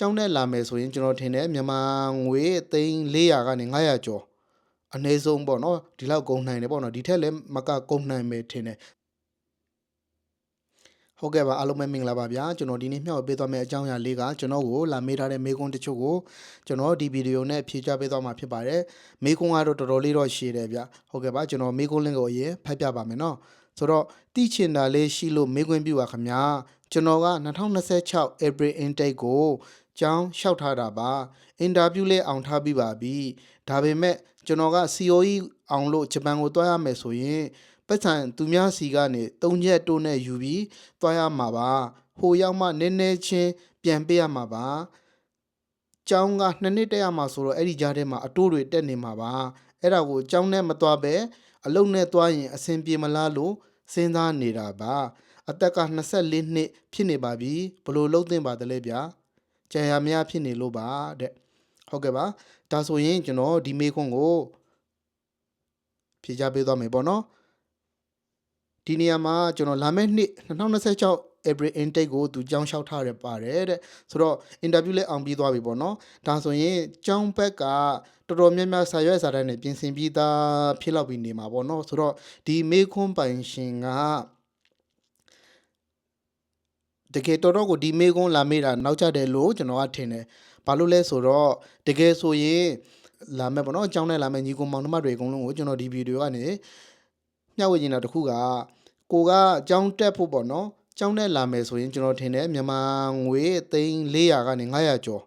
ကျောင်းနဲ့လာမယ်ဆိုရင်ကျွန်တော်ထင်တယ်မြန်မာငွေသိန်း400ကနေ900ကျော်အနည်းဆုံးပေါ့နော်ဒီလောက်ကုန်နိုင်တယ်ပေါ့နော်ဒီထက်လည်းမကကုန်နိုင်မယ်ထင်တယ်ဟုတ်ကဲ့ပါအားလုံးပဲမင်္ဂလာပါဗျာကျွန်တော်ဒီနေ့မျှဝေပေးသွားမယ့်အကြောင်းအရာလေးကကျွန်တော်ကိုလာမေးထားတဲ့မေးခွန်းတချို့ကိုကျွန်တော်ဒီဗီဒီယိုနဲ့ဖြေကြားပေးသွားမှာဖြစ်ပါတယ်မေးခွန်းကတော့တော်တော်လေးတော့ရှည်တယ်ဗျဟုတ်ကဲ့ပါကျွန်တော်မေးခွန်းလင်းကိုအရင်ဖတ်ပြပါမယ်နော်ဆိုတော့တိချင်တာလေးရှိလို့မေးခွန်းပြပါခင်ဗျာကျွန်တော်က2026 April intake ကို ကျောင်းလျှောက်ထားတာပါအင်တာဗျူးလေးအောင်ထားပြီးပါပြီဒါပေမဲ့ကျွန်တော်က COE အောင်လို့ဂျပန်ကိုတွားရမယ်ဆိုရင်ပတ်စံသူများစီကနေ၃ချက်တိုးနဲ့ယူပြီးသွားရမှာပါဟိုရောက်မှနည်းနည်းချင်းပြန်ပေးရမှာပါကျောင်းကနှစ်နှစ်တက်ရမှာဆိုတော့အဲ့ဒီကြားထဲမှာအတိုးတွေတက်နေမှာပါအဲ့ဒါကိုကျောင်းနဲ့မသွားပဲအလုံးနဲ့သွားရင်အဆင်ပြေမလားလို့စဉ်းစားနေတာပါအသက်က24နှစ်ဖြစ်နေပါပြီဘလို့လုံးသင့်ပါသလဲဗျာ ကြံရမရဖြစ်နေလို့ပါတဲ့ဟုတ်ကဲ့ပါဒါဆိုရင်ကျွန်တော်ဒီမေးခွန်းကိုဖြေချပေးသွားမယ်ပေါ့နော်ဒီနေရာမှာကျွန်တော်လာမယ့်နှစ်2026 April intake ကိုသူကြောင်းလျှောက်ထားရပါတယ်တဲ့ဆိုတော့ interview လည်းအောင်ပြီးသွားပြီပေါ့နော်ဒါဆိုရင်ကျောင်းဘက်ကတော်တော်များများစာရွက်စာတမ်းတွေပြင်ဆင်ပြီးသားဖြစ်လောက်ပြီးနေမှာပေါ့နော်ဆိုတော့ဒီမေခွန်းပိုင်ရှင်ကတ ကယ်တော်တော်ကိုဒီမေခွန်းလာမေးတာနောက်ကျတယ်လို့ကျွန်တော်ကထင်တယ်ဘာလို့လဲဆိုတော့တကယ်ဆိုရင်လာမယ်ပေါ့နော်အကြောင်းနဲ့လာမယ်ညီကောင်မောင်နှမတွေအကုန်လုံးကိုကျွန်တော်ဒီဗီဒီယိုကနေမျှဝေနေတာတစ်ခုကကိုကအကြောင်းတက်ဖို့ပေါ့နော်ကျောင်းနဲ့လာမယ်ဆိုရင်ကျွန်တော်ထင်တယ်မြန်မာငွေသိန်း400ကနေ900ကျော်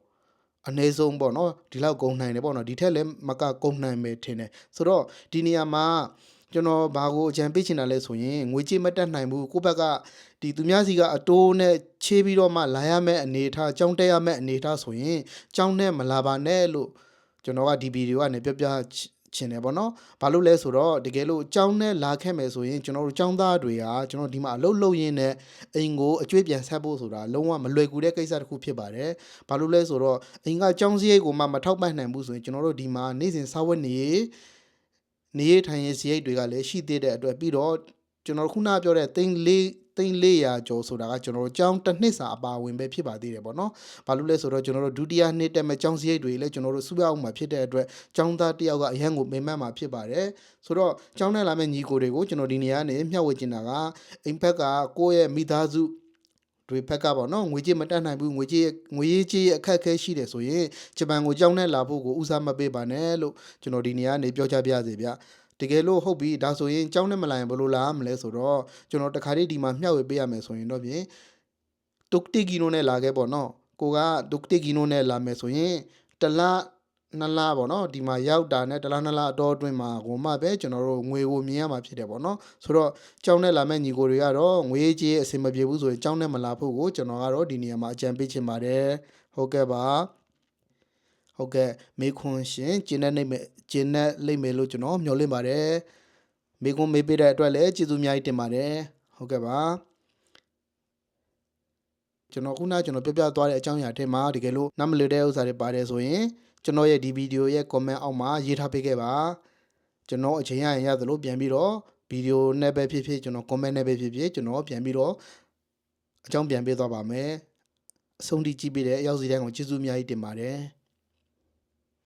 အနည်းဆုံးပေါ့နော်ဒီလောက်ကုန်နိုင်တယ်ပေါ့နော်ဒီထက်လည်းမကကုန်နိုင်မယ်ထင်တယ်ဆိုတော့ဒီနေရာမှာ ကျွန်တော်ဘာကိုအကြံပေးချင်တာလဲဆိုရင်ငွေကြေးမတက်နိုင်ဘူးကိုယ့်ဘက်ကဒီသူများစီကအတိုးနဲ့ချေးပြီးတော့မှလာရမယ့်အနေအထားကျောင်းတက်ရမယ့်အနေအထားဆိုရင်ကျောင်းနဲ့မလာပါနဲ့လို့ကျွန်တော်ကဒီဗီဒီယိုကနေပြောပြချင်တယ်ပေါ့နော်ဘာလို့လဲဆိုတော့တကယ်လို့အကြောင်းနဲ့လာခဲ့မယ်ဆိုရင်ကျွန်တော်တို့ចောင်းသားတွေကကျွန်တော်ဒီမှာအလုပ်လုပ်ရင်းနဲ့အိမ်ကိုအကျွေးပြန်ဆက်ဖို့ဆိုတာလုံးဝမလွယ်ကူတဲ့ကိစ္စတစ်ခုဖြစ်ပါတယ်ဘာလို့လဲဆိုတော့အိမ်ကចောင်းစရိတ်ကိုမှမထောက်ပံ့နိုင်ဘူးဆိုရင်ကျွန်တော်တို့ဒီမှာနေ့စဉ်စားဝတ်နေ နေရထိုင်ရေးစရိတ်တွေကလည်းရှိသေးတဲ့အတွက်ပြီးတော့ကျွန်တော်ခုနပြောတဲ့သိန်းလေးသိန်း400ကျော်ဆိုတာကကျွန်တော်တို့ကျောင်းတစ်နှစ်စာအပါဝင်ပဲဖြစ်ပါသေးတယ်ပေါ့နော်။ဘာလို့လဲဆိုတော့ကျွန်တော်တို့ဒုတိယနှစ်တက်မဲ့ကျောင်းစရိတ်တွေလည်းကျွန်တော်တို့စုရအောင်မှာဖြစ်တဲ့အတွက်ကျောင်းသားတယောက်ကအရန်ကိုမင်မတ်မှာဖြစ်ပါတယ်။ဆိုတော့ကျောင်းနဲ့လာမဲ့ညီကိုတွေကိုကျွန်တော်ဒီနေရာနေမျှဝေချင်တာကအိမ်ဖက်ကကိုယ့်ရဲ့မိသားစု တွေဖက်ကပေါ့နော်ငွေကြေးမတက်နိုင်ဘူးငွေကြေးငွေရေးကြေးအခက်အခဲရှိတယ်ဆိုရင်ဂျပန်ကိုကြောင်းနဲ့လာဖို့ကိုဦးစားမပေးပါနဲ့လို့ကျွန်တော်ဒီနေရာနေပြောချပြစေဗျတကယ်လို့ဟုတ်ပြီဒါဆိုရင်ကြောင်းနဲ့မလာရင်ဘယ်လိုလာမလဲဆိုတော့ကျွန်တော်တခါတည်းဒီမှာမျှဝေပေးရမယ်ဆိုရင်တော့ဖြင့်တုတ်တီကီနိုနဲ့လာခဲ့ပေါ့နော်ကိုကတုတ်တီကီနိုနဲ့လာမယ်ဆိုရင်တလား နှစ်လပေါ့နော်ဒီမှာရောက်တာနဲ့တလားနှစ်လအတော်အတွင်းမှာကိုမှပဲကျွန်တော်တို့ငွေကိုမြင်ရမှာဖြစ်တယ်ပေါ့နော်ဆိုတော့ကြောင်းနဲ့လာမဲ့ညီကိုတွေကတော့ငွေကြေးအဆင်မပြေဘူးဆိုရင်ကြောင်းနဲ့မလာဖို့ကိုကျွန်တော်ကတော့ဒီနေရာမှာအကြံပေးချင်ပါတယ်ဟုတ်ကဲ့ပါဟုတ်ကဲ့မေခွန်ရှင်ကျင်းတဲ့နေမဲ့ကျင်းတဲ့လိမ့်မယ်လို့ကျွန်တော်မျှော်လင့်ပါတယ်မေခွန်မေးပေးတဲ့အတွက်လည်းကျေးဇူးအများကြီးတင်ပါတယ်ဟုတ်ကဲ့ပါ ကျွန်တော်ခုနကျွန်တော်ပြပြသွားတဲ့အကြောင်းအရာထဲမှာတကယ်လို့နားမလည်တဲ့ဥစ္စာတွေပါတယ်ဆိုရင်ကျွန်တော်ရဲ့ဒီဗီဒီယိုရဲ့ comment အောက်မှာရေးထားပေးခဲ့ပါကျွန်တော်အချိန်ရရင်ရသလိုပြန်ပြီးတော့ဗီဒီယိုနဲ့ပဲဖြစ်ဖြစ်ကျွန်တော် comment နဲ့ပဲဖြစ်ဖြစ်ကျွန်တော်ပြန်ပြီးတော့အကြောင်းပြန်ပေးသွားပါမယ်အဆုံးထိကြည့်ပေးတဲ့အရောက်စီတိုင်းကိုကျေးဇူးအများကြီးတင်ပါတယ်